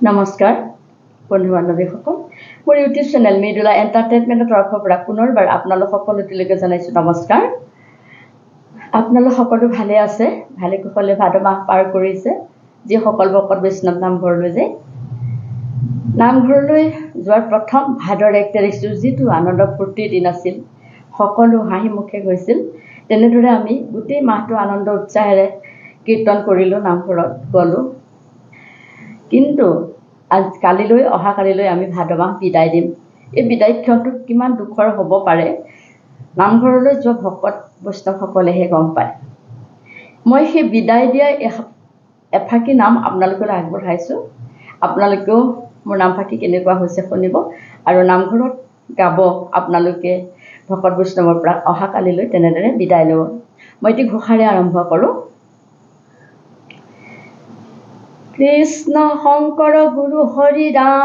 নমস্কাৰ বন্ধু বান্ধৱীসকল মোৰ ইউটিউব চেনেল মৃদুলা এণ্টাৰটেইনমেণ্টৰ তৰফৰ পৰা পুনৰবাৰ আপোনালোক সকলোটিলৈকে জনাইছোঁ নমস্কাৰ। আপোনালোক সকলো ভালে আছে? ভালে কুশলে ভাদ মাহ পাৰ কৰিছে যিসকল ভকত বৈষ্ণৱ নামঘৰলৈ যায় নামঘৰলৈ যোৱাৰ প্ৰথম ভাদৰ এক তাৰিখটো যিটো আনন্দ ফূৰ্তিৰ দিন আছিল সকলো হাঁহি মুখে গৈছিল। তেনেদৰে আমি গোটেই মাহটো আনন্দ উৎসাহেৰে কীৰ্তন কৰিলোঁ নামঘৰত গ'লোঁ। কিন্তু আজ কালিলৈ অহা কালিলৈ আমি ভাদ মাহ বিদায় দিম। এই বিদায় ক্ষণটো কিমান দুখৰ হ'ব পাৰে? নামঘৰলৈ যোৱা ভকত বৈষ্ণৱসকলেহে গম পায়। মই সেই বিদায় দিয়া এফাকি নাম আপোনালোকলৈ আগবঢ়াইছোঁ। আপোনালোকেও মোৰ নামফাকি কেনেকুৱা হৈছে শুনিব আৰু নামঘৰত গাব আপোনালোকে ভকত বৈষ্ণৱৰ পৰা অহা কালিলৈ তেনেদৰে বিদায় ল'ব। মই এটি ঘোষাৰে আৰম্ভ কৰোঁ। কৃষ্ণ শংকৰ গুৰু হৰি ৰাম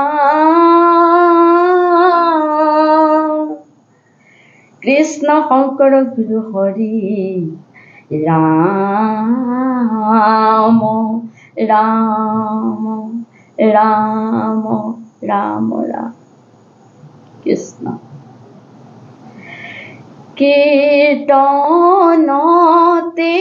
কৃষ্ণ শংকৰ গুৰু হৰি ৰাম ৰাম ৰাম ৰাম ৰাম কৃষ্ণ। কীৰ্তনতে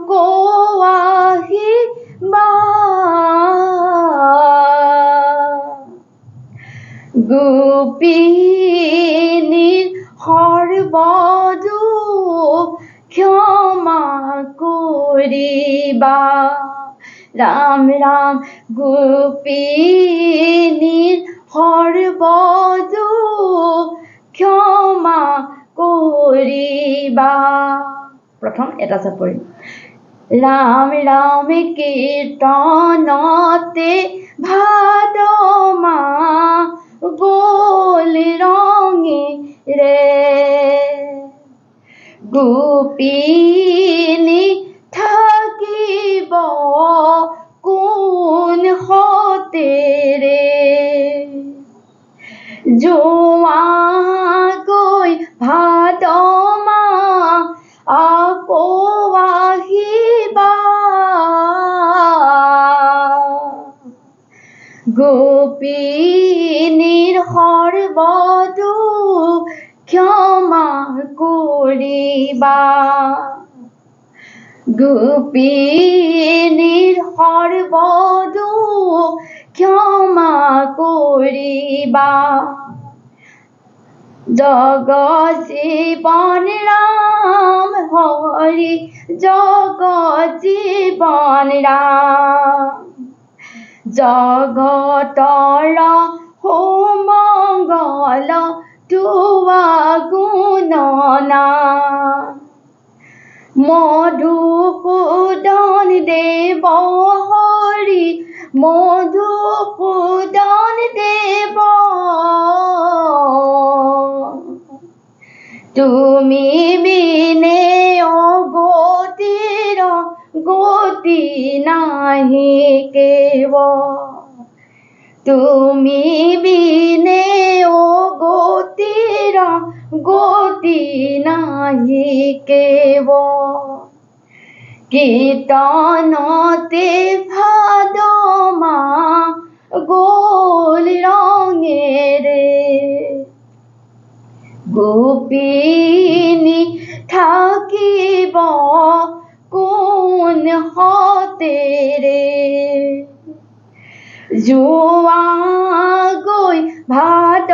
আকৌ আহিবা গোপিনীৰ সৰ্বদুখ ক্ষমা কৰিবা ৰাম ৰাম গোপিনীৰ সৰ্বদুখ ক্ষমা কৰিবা প্ৰথম এটা চাপৰি ৰাম ৰাম কীৰ্তনতে ভাদ মাহ গ'ল ৰঙেৰে গোপিনী থাকিব, কোন সতেৰে যোৱা গৈ ভাদ মাহ গোপিনীৰ সৰ্বদুখ ক্ষমা কৰিবা জগ জীৱন ৰাম হৰি জগ জীৱন ৰাম জগতৰ সুমংগল তোৱা গুণনা। মধুসূদন দেৱ হৰি মধুসূদন দেৱ তুমি বিনে অগতিৰ গতি নাহি কেৱ তুমি বিনে অগতিৰ গতি নাহি কেৱ কীৰ্তনতে ভাদ মাহ গ'ল ৰঙেৰে গোপিনী থাকিব কোন সতেৰে যোৱা গৈ ভাদ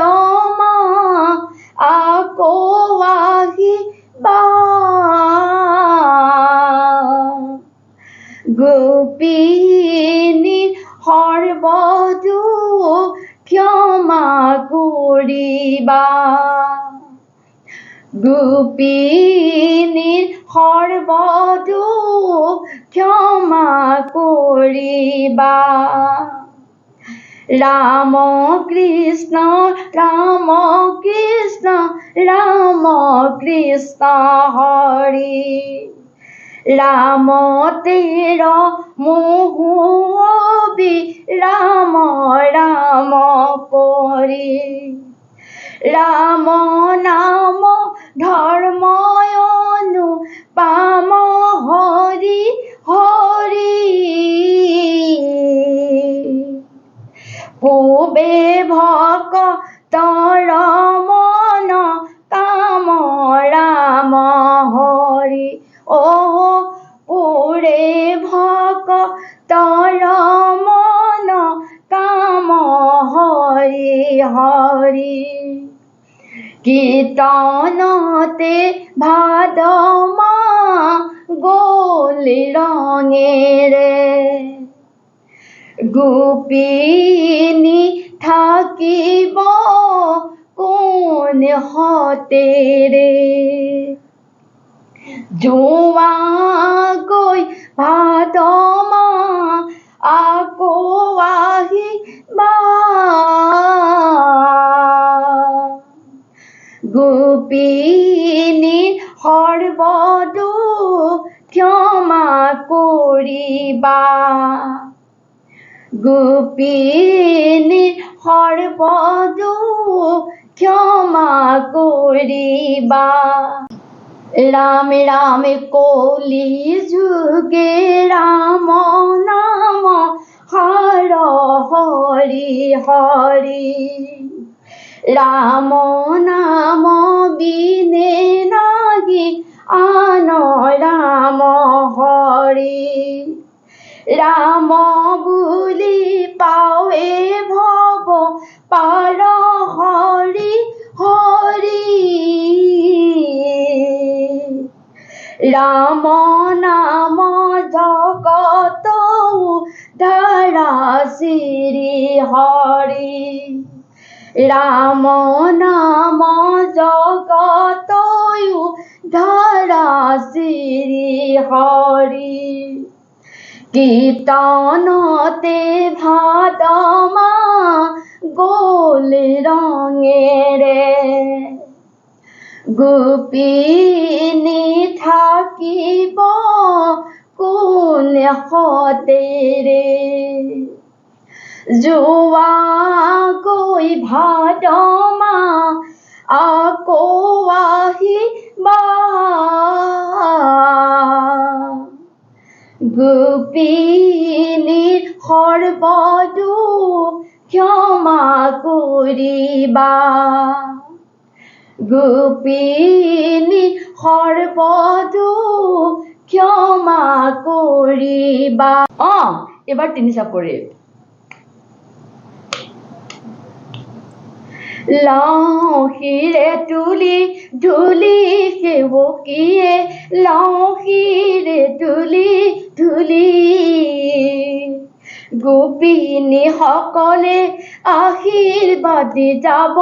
মাহ আকৌ আহিবা গোপিনী সৰ্বদুখ ক্ষমা কৰিবা গোপিনীৰ সৰ্বদুখ ক্ষমা কৰিবা রাম কৃষ্ণ রাম কৃষ্ণ রাম কৃষ্ণ হরি। রাম তের মোহবি রাম রাম করি। রাম নাম ধর্ময়নু হরি। কীর্তনতে ভাদমা গোলি রঙেরে গোপিনী থাকিব কোন হতে রে। জোৱা গৈ ভাদমা গোপিনী সৰ্বদো ক্ষমা কৰিবা গোপিনী সৰ্বদো ক্ষমা কৰিবা রাম রাম কলি যুগে রাম নাম হর হরি হরি। রাম নাম বিনে নাহি আন রাম হরি। রাম বুলি পাৱে ভৱ পাৰ হৰি হৰি। রাম নাম জগত ধারা শ্রী হরি রাম নাম জগত ধারা শ্রী হরি কীর্তনতে ভাদমা গোল রঙেরে গোপিনী থাকিব কোন হতে রে যোৱা গৈ ভাদমা আকৌ আহিবা গোপিনী সৰ্বদো ক্ষমা কৰিবা গোপিনী সৰ্বদো ক্ষমা কৰিবা অ এবাৰ তিনি চাপৰি লংশিৰে তুলি ধূলি সেৱকীয়ে লংশিৰে তুলি ধূলি। গোপিনীসকলে আশীৰ্বাদী যাব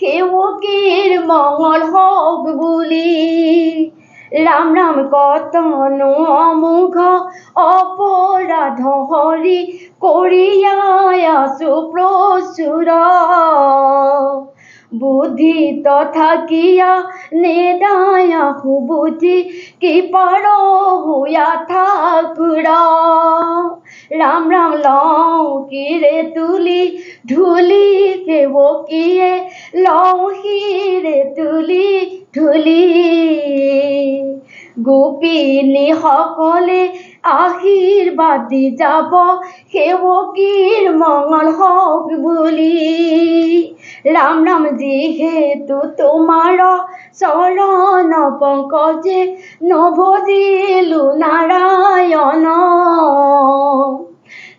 সেৱকীৰ মঙল হওক বুলি। ৰাম ৰাম কতনো অমুঘ অপৰাধ হৰি কৰিয়াই আছো প্ৰচুৰ বুদ্ধি তথাকিয়া নেদায়া সুবুদ্ধি কি পাৰ হুয়া ঠাকুৰ ৰাম ৰাম লংকিৰে তুলি ধুলি সেৱকীয়ে লহিৰে তুলি ধুলি গোপিনী সকলে আশীৰ্বাদ দি যাব সেৱকীৰ মংগল হওক বুলি। ৰাম ৰাম যিহেতু তোমাৰ চৰণ পংকজে নভজিলো নাৰায়ণ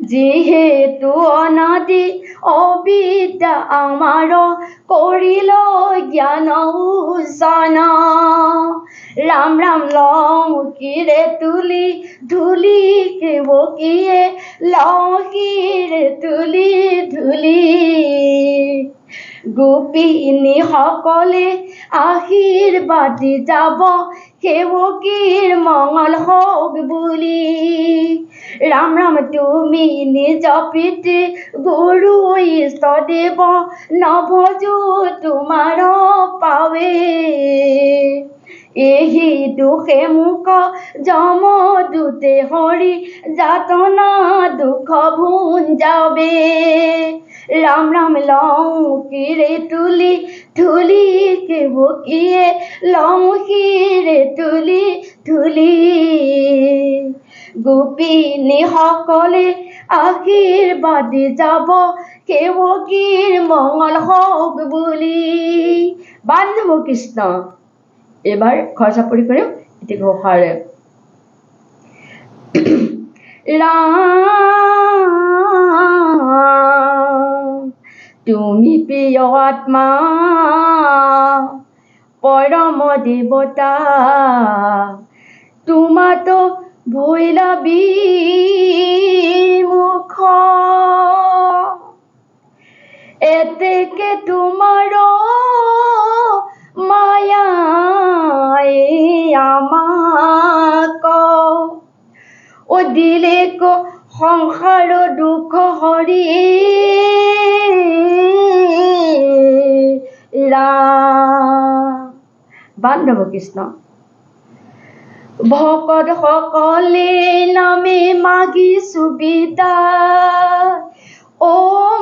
যিহেতু অনাদি অবিদ্যা আমাৰ কৰিল জ্ঞান উচন ৰাম ৰাম লংকিৰে তুলি, ধুলি সেৱকীয়ে লংকিৰে তুলি, ধুলি। গোপিনী সকলে দি যাব সেৱকীৰ মঙল হওক বুলি। ৰাম ৰাম তুমি নিজ পিতৃ গুৰু ইষ্টদেৱ নভজো তোমাৰ পাৱে ଏହି দুখে মুখ যম দূতে হৰি যাতনা, দুখ ভুঞ্জাবে রাম রাম লঙ্কিরে তুলি তুলি কে বকিয়ে লঙ্কিরে তুলি তুলি গোপিনী সকলে আশীৰ্বাদী যাব সেৱকীৰ মঙ্গল হওক বুলি। বান্ধৱ কৃষ্ণ। এবার পরি করে এটি রাম, তুমি প্রিয় আত্মা, পরম দেবতা তোমাতো ভৈরবী মুখ। এতেকে তোমার দিলে কো সংসার দুঃখ হৰি বান্ধৱ কৃষ্ণ, ভকত সকলে নামে মাগি সুবিধা। ও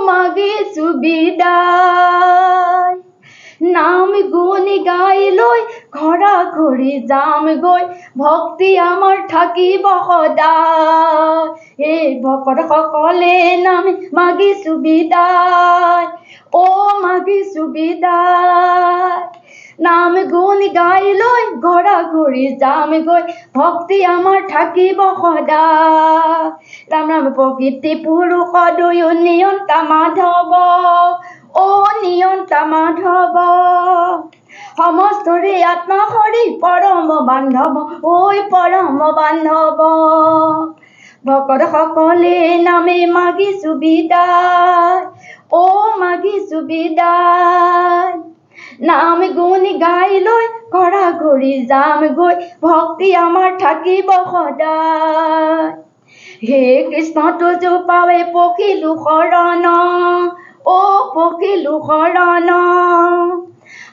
মাগে সুবিধা। নাম গুণ গাই লৈ ঘৰা ঘৰি যাম গৈ ভক্তি আমাৰ থাকিব সদায়। এই ভকত সকলে নাম মাগি সুবিধাই ও মাগি সুবিধাই নাম গুণ গাই লৈ ঘৰা ঘৰি যাম গৈ ভক্তি আমাৰ থাকিব সদায়। ৰাম ৰাম প্ৰকৃতি পুৰুষ দুয়ো নিয়ন্তা মাধৱ ও নিয়ন্তা মাধৱ। সমস্তৰে আত্মা হৰি পৰম বান্ধৱ ঐ পৰম বান্ধৱ ভকত সকলে নামে মাগি সুবিধাই ও মাগি সুবিধাই নাম গুণ গাই লৈ ঘৰা ঘৰি যাম গৈ ভক্তি আমাৰ থাকিব সদায়। হে কৃষ্ণ তুজো পাৱে পখিলো শৰণ ও পখিলো শৰণ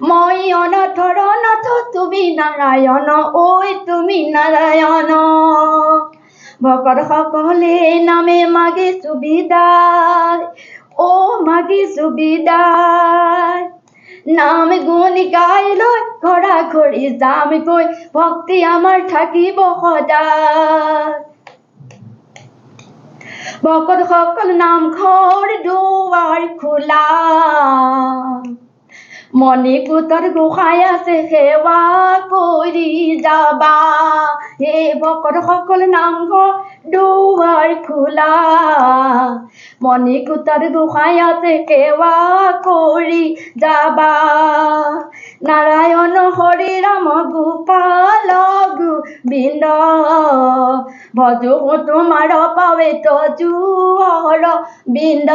মই অনাথৰ নাথ তুমি নাৰায়ণ ঐ তুমি নাৰায়ণ ভকত সকলে নামে মাগে সুবিধাই ও মাগে সুবিধাই নাম গুণ গাই লৈ ঘৰা ঘৰি যাম গৈ ভক্তি আমাৰ থাকিব সদায়। ভকত সকল নামঘৰ দুৱাৰ খোলা। মণিকূটৰ গোসাঁই আছে সেৱা কৰি যাবা। হে ভকত সকল নামঘৰ দুৱাৰ খোলা। মণিকূটৰ গোসাঁই আছে সেৱা কৰি যাবা? নাৰায়ণ হৰি ৰাম গোপাল গোবিন্দ, ভজো তোমাৰ পাৱে তজুৰ বিন্দ।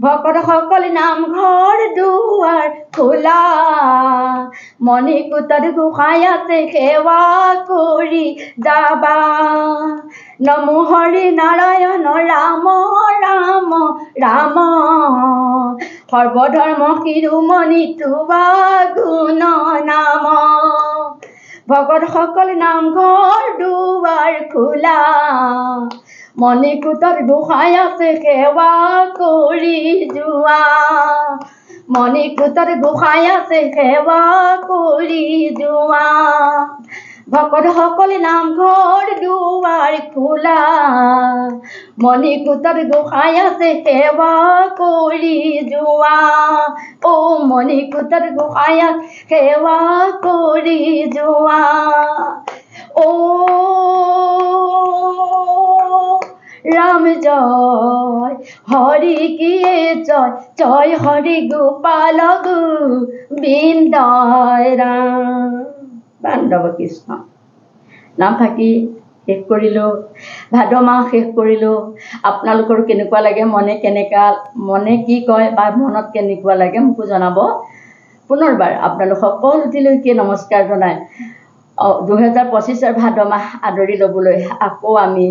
ভকত সকল নামঘৰ দুৱাৰ খোলা। মণিকূটৰ আছে সেৱা কৰি যাবা? নমো হৰি নাৰায়ণ ৰাম ৰাম ৰাম। সৰ্বধৰ্ম শিৰোমণি তোৱা গুণ নাম। ভকত সকল নামঘৰ দুৱাৰ খোলা। মণিকূটত গোসাঁই আছে সেৱা কৰি যোৱা। মণিকূটত গোসাঁই আছে সেৱা কৰি যোৱা। ভকত সকলে নাম নামঘৰ দুৱাৰ খোলা মণিকূটত গোসাঁই আছে সেৱা কৰি যোৱা ও মণিকূটত গোসাঁই আছে সেৱা কৰি যোৱা ও রাম জয়, হরি কিয়ে জয় জয় হরি গোপাল গোবিন্দয় ৰাম বান্ধৱ কৃষ্ণ। নাম থাকি শেষ কৰিলোঁ ভাদ মাহ শেষ কৰিলোঁ। আপোনালোকৰ কেনেকুৱা লাগে মনে কেনেকুৱা মনে কি কয় বা মনত কেনেকুৱা লাগে মোকো জনাব। পুনৰবাৰ আপোনালোক সকলোটিলৈকে নমস্কাৰ জনাই। দুহেজাৰ পঁচিছৰ ভাদ মাহ আদৰি ল'বলৈ আকৌ আমি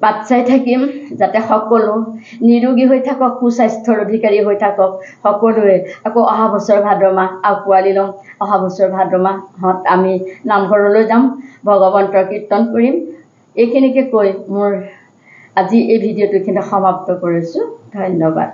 বাট চাই থাকিম যাতে সকলো নিৰোগী হৈ থাকক সুস্বাস্থ্যৰ অধিকাৰী হৈ থাকক সকলোৱে আকৌ অহা বছৰ ভাদ মাহ আঁকোৱালি ল'ম অহা বছৰ ভাদ মাহত আমি নামঘৰলৈ যাম ভগৱন্তৰ কীৰ্তন কৰিম। এইখিনিকে কৈ মোৰ আজি এই ভিডিঅ'টো এইখিনিতে সমাপ্ত কৰিছোঁ। ধন্যবাদ।